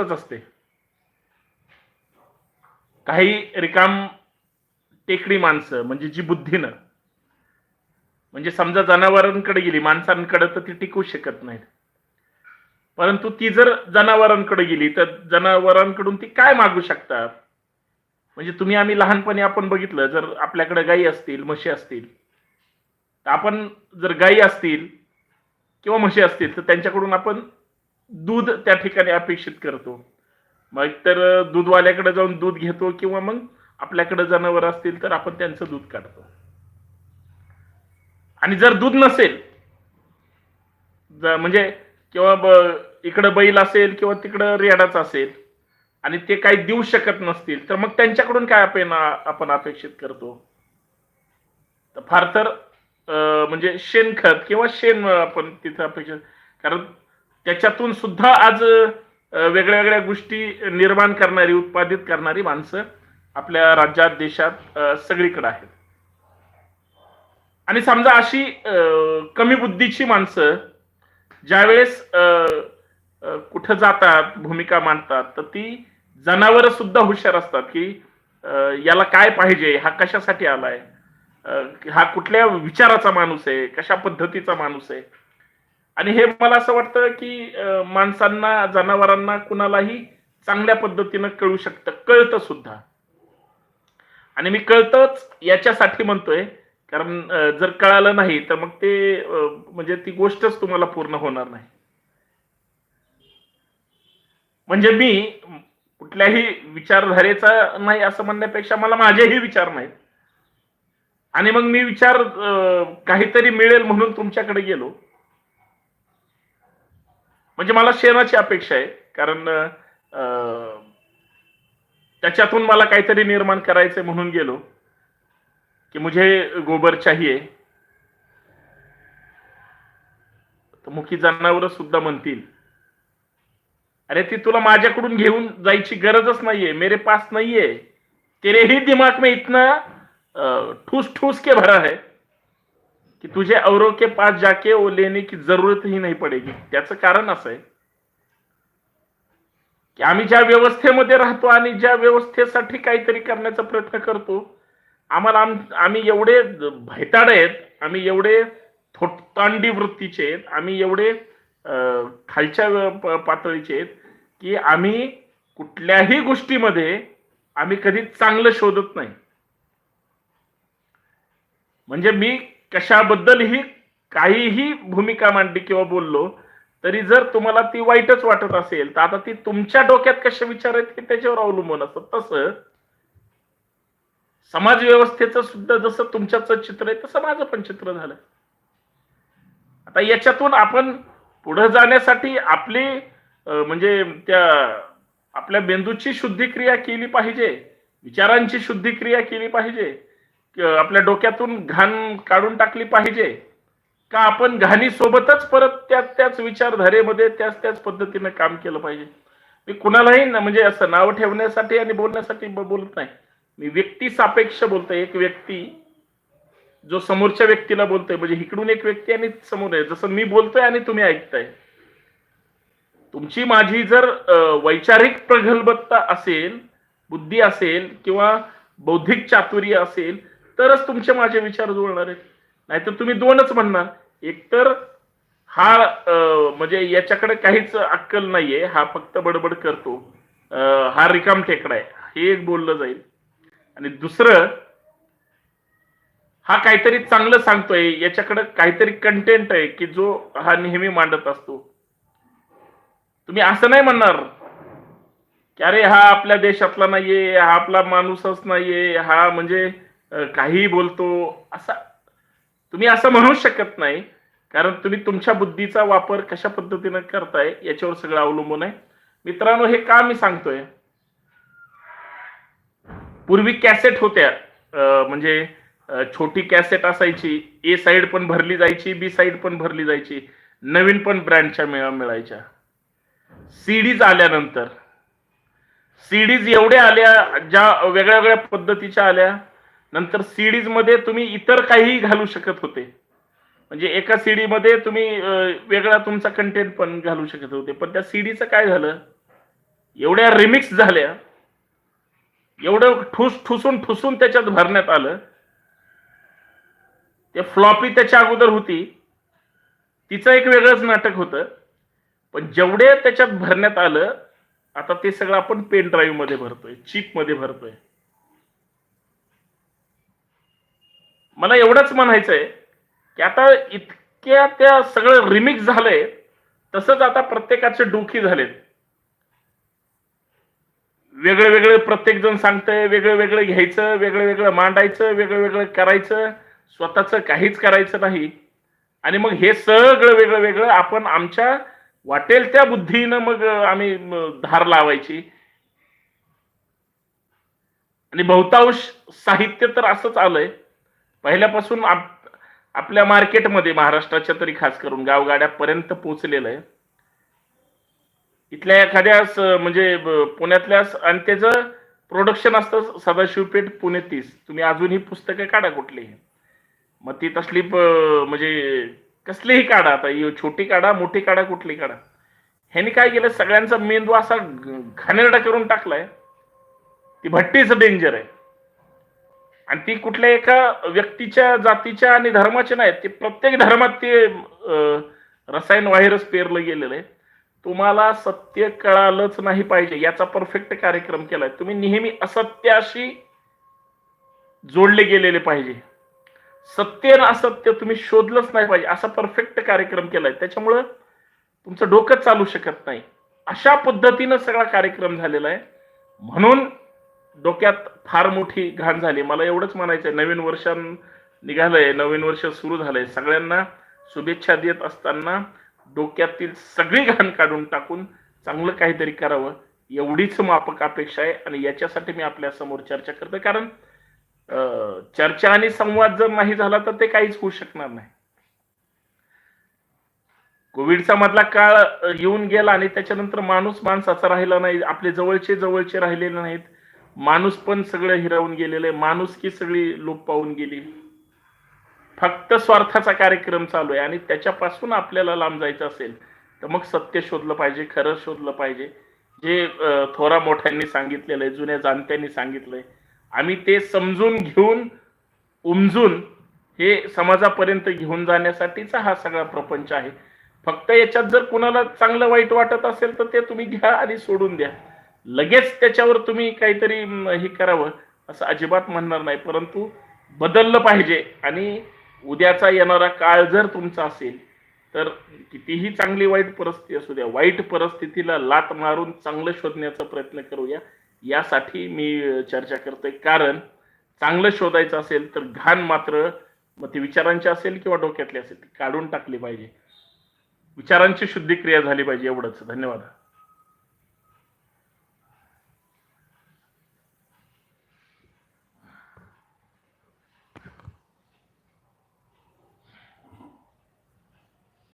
असते. काही रिकाम टेकडी माणसं म्हणजे जी बुद्धीनं म्हणजे समजा जनावरांकडे गेली माणसांकडे तर ती टिकू शकत नाहीत. परंतु ती जर जनावरांकडे गेली तर जनावरांकडून ती काय मागू शकतात? म्हणजे तुम्ही आम्ही लहानपणी आपण बघितलं जर आपल्याकडे गायी असतील म्हशी असतील तर आपण जर गायी असतील किंवा म्हशी असतील तर त्यांच्याकडून आपण दूध त्या ठिकाणी अपेक्षित करतो. मग तर दूधवाल्याकडे जाऊन दूध घेतो किंवा मग आपल्याकडे जनावर असतील तर आपण त्यांचं दूध काढतो. आणि जर दूध नसेल म्हणजे किंवा इकडं बैल असेल किंवा तिकडं रेडाच असेल आणि ते काही देऊ शकत नसतील तर मग त्यांच्याकडून काय आपण आपण अपेक्षित करतो? तर फार तर म्हणजे शेणखत किंवा शेण आपण तिथं अपेक्षित कारण त्याच्यातून सुद्धा आज वेगळ्या वेगळ्या गोष्टी निर्माण करणारी उत्पादित करणारी माणसं आपल्या राज्यात देशात सगळीकडे आहेत. आणि समजा अशी कमी बुद्धीची माणसं ज्यावेळेस अं, कुठं जातात भूमिका मांडतात तर ती जनावर सुद्धा हुशार असतात की याला काय पाहिजे हा कशासाठी आलाय? हा कुठल्या विचाराचा माणूस आहे? कशा पद्धतीचा माणूस आहे? आणि हे मला असं वाटतं की माणसांना जनावरांना कुणालाही चांगल्या पद्धतीनं कळू शकतं. कळतं सुद्धा. आणि मी कळतच याच्यासाठी म्हणतोय कारण जर कळालं नाही तर मग ते म्हणजे ती गोष्टच तुम्हाला पूर्ण होणार नाही. म्हणजे मी कुठल्याही विचारधारेचा नाही असं म्हणण्यापेक्षा मला माझेही विचार नाहीत. आणि मग मी विचार काहीतरी मिळेल म्हणून तुमच्याकडे गेलो. म्हणजे मला शेणाची अपेक्षा आहे. कारण त्याच्यातून मला काहीतरी निर्माण करायचं म्हणून गेलो. की मुझे गोबर चाहिए. मुखी जनावर सुद्धा म्हणतील अरे ती तुला माझ्याकडून घेऊन जायची गरजच नाहीये. मेरे पास नाहीये. तेरे ही दिमाग में इतना ठूस ठूस के भरा है. कि तुझे औरों के पास जाके वो लेने की जरूरत ही नहीं पडेगी. त्याचं कारण असं आहे की आम्ही ज्या व्यवस्थेमध्ये राहतो आणि ज्या व्यवस्थेसाठी काहीतरी करण्याचा प्रयत्न करतो आम्हाला आम्ही एवढे भैताड आहेत आम्ही एवढे थोटांडी वृत्तीचे आहेत आम्ही एवढे खालच्या पातळीचे आहेत की आम्ही कुठल्याही गोष्टीमध्ये आम्ही कधी चांगलं शोधत नाही. म्हणजे मी कशाबद्दलही काहीही भूमिका मांडली किंवा बोललो तरी जर तुम्हाला ती वाईटच वाटत असेल तर आता ती तुमच्या डोक्यात कशा विचार आहेत की त्याच्यावर अवलंबून असत. तसं समाज व्यवस्थेचं सुद्धा जसं तुमच्याच चित्र आहे तसं माझं पण चित्र झालं आता याच्यातून आपण पुढे जाण्यासाठी आपली म्हणजे त्या आपल्या मेंदूची शुद्धिक्रिया केली पाहिजे विचारांची शुद्धिक्रिया केली पाहिजे आपल्या डोक्यातून घाण काढून टाकली पाहिजे. का आपण घाणी सोबतच परत त्याच त्याच विचारधारेमध्ये त्याच त्याच पद्धतीने काम केलं पाहिजे? मी कुणालाही ना म्हणजे असं नाव ठेवण्यासाठी आणि बोलण्यासाठी बोलत नाही. मी व्यक्ती सापेक्ष बोलतोय. एक व्यक्ती जो समोरच्या व्यक्तीला बोलतोय म्हणजे इकडून एक व्यक्ती आणि समोर आहे. जसं मी बोलतोय आणि तुम्ही ऐकताय. तुमची माझी जर वैचारिक प्रगल्भता असेल बुद्धी असेल किंवा बौद्धिक चातुर्य असेल तरच तुमचे माझे विचार जुळणार आहेत. नाहीतर तुम्ही दोनच म्हणणार. एकतर हा म्हणजे याच्याकडे काहीच अक्कल नाहीये. हा फक्त बडबड करतो. हा रिकाम टेकडा आहे. हे एक बोललं जाईल. आणि दुसरं हा काहीतरी चांगलं सांगतोय. याच्याकडे काहीतरी कंटेंट आहे की जो हा नेहमी मांडत असतो. तुम्ही असं नाही म्हणणार की अरे हा आपल्या देशातला नाहीये हा आपला माणूसच नाहीये हा म्हणजे काहीही बोलतो असा तुम्ही असं म्हणू शकत नाही. कारण तुम्ही तुमच्या बुद्धीचा वापर कशा पद्धतीनं करताय याच्यावर सगळं अवलंबून आहे. मित्रांनो हे का मी सांगतोय? पूर्वी कॅसेट होत्या. म्हणजे छोटी कॅसेट असायची. ए साईड पण भरली जायची बी साईड पण भरली जायची. नवीन पण ब्रँडच्या मिळा मिळायच्या. सीडीज आल्यानंतर. सीडीज एवढ्या आल्या ज्या वेगळ्या वेगळ्या पद्धतीच्या आल्या नंतर सीडीजमध्ये तुम्ही इतर काहीही घालू शकत होते. म्हणजे एका सीडी मध्ये तुम्ही वेगळा तुमचा कंटेंट पण घालू शकत होते. पण त्या सीडीचं काय झालं? एवढ्या रिमिक्स झाल्या. एवढं ठुस ठुसून ठुसून त्याच्यात भरण्यात आलं. ते फ्लॉपी त्याच्या अगोदर होती. तिचं एक वेगळंच नाटक होतं. पण जेवढे त्याच्यात भरण्यात आलं आता ते सगळं आपण पेन ड्राईव्हमध्ये भरतोय चिपमध्ये भरतोय. मला एवढंच म्हणायचंय की आता इतक्या त्या सगळं रिमिक्स झालंय तसंच आता प्रत्येकाचे डोकी झालेत. वेगळे वेगळे प्रत्येक जण सांगतंय वेगळं वेगळं घ्यायचं वेगळं वेगळं मांडायचं वेगळं वेगळं करायचं स्वतःचं काहीच करायचं नाही. आणि मग हे सगळं वेगळं वेगळं आपण आमच्या वाटेल त्या बुद्धीनं मग आम्ही धार लावायची. आणि बहुतांश साहित्य तर असंच आलंय. पहिल्यापासून आप, आपल्या मार्केटमध्ये महाराष्ट्राच्या तरी खास करून गावगाड्यापर्यंत पोहोचलेलं आहे. इथल्या एखाद्याच म्हणजे पुण्यातल्याच आणि त्याचं प्रोडक्शन असतं सदाशिवपेठ पुणे तीस. तुम्ही अजूनही पुस्तकं काढा कुठलीही मग ती तसली म्हणजे कसलीही काढा आता. ही छोटी काढा मोठी काढा कुठली काढा. ह्यांनी काय केलं सगळ्यांचा मेंदू असा घाणेरडा करून टाकलाय. ती भट्टीच डेंजर आहे. आणि ती कुठल्या एका व्यक्तीच्या जातीच्या आणि धर्माच्या नाही ते प्रत्येक धर्मात ते अं, रसायन व्हायरस पेरलं गेलेलं आहे. तुम्हाला सत्य कळालंच नाही पाहिजे. याचा परफेक्ट कार्यक्रम केलाय. तुम्ही नेहमी असत्याशी जोडले गेलेले पाहिजे. सत्य असत्य तुम्ही शोधलंच नाही पाहिजे. असा परफेक्ट कार्यक्रम केलाय. त्याच्यामुळं तुमचं डोकं चालू शकत नाही. अशा पद्धतीनं सगळा कार्यक्रम झालेला आहे. म्हणून डोक्यात फार मोठी घाण झाली. मला एवढंच म्हणायचंय नवीन वर्ष निघालंय नवीन वर्ष सुरू झालंय. सगळ्यांना शुभेच्छा देत असताना डोक्यातील सगळी घाण काढून टाकून चांगलं काहीतरी करावं एवढीच मापक अपेक्षा आहे आणि याच्यासाठी मी आपल्यासमोर चर्चा करतोय. कारण चर्चा आणि संवाद जर नाही झाला तर ते काहीच होऊ शकणार नाही. कोविडचा मधला काळ येऊन गेला आणि त्याच्यानंतर माणूस माणसाचा राहिला नाही. आपले जवळचे जवळचे राहिलेले नाहीत. माणूस पण सगळं हिरावून गेलेलं आहे. माणूस की सगळी लोप पाहून गेली. फक्त स्वार्थाचा कार्यक्रम चालू आहे आणि त्याच्यापासून आपल्याला लांब जायचं असेल तर मग सत्य शोधलं पाहिजे खरं शोधलं पाहिजे. जे थोरा मोठ्यांनी सांगितलेलं आहे जुन्या जाणत्यांनी सांगितलंय आम्ही ते समजून घेऊन उमजून हे समाजापर्यंत घेऊन जाण्यासाठीचा हा सगळा प्रपंच आहे. फक्त याच्यात जर कुणाला चांगलं वाईट वाटत असेल तर ते तुम्ही घ्या आणि सोडून द्या. लगेच त्याच्यावर तुम्ही काहीतरी हे करावं असं अजिबात म्हणणार नाही. परंतु बदललं पाहिजे. आणि उद्याचा येणारा काळ जर तुमचा असेल तर कितीही चांगली वाईट परिस्थिती असू द्या वाईट परिस्थितीला लात मारून चांगलं शोधण्याचा प्रयत्न करूया. यासाठी मी चर्चा करतोय. कारण चांगलं शोधायचं असेल तर घाण मात्र मग ती विचारांची असेल किंवा डोक्यातली असेल ती काढून टाकली पाहिजे. विचारांची शुद्धिक्रिया झाली पाहिजे एवढंच. धन्यवाद.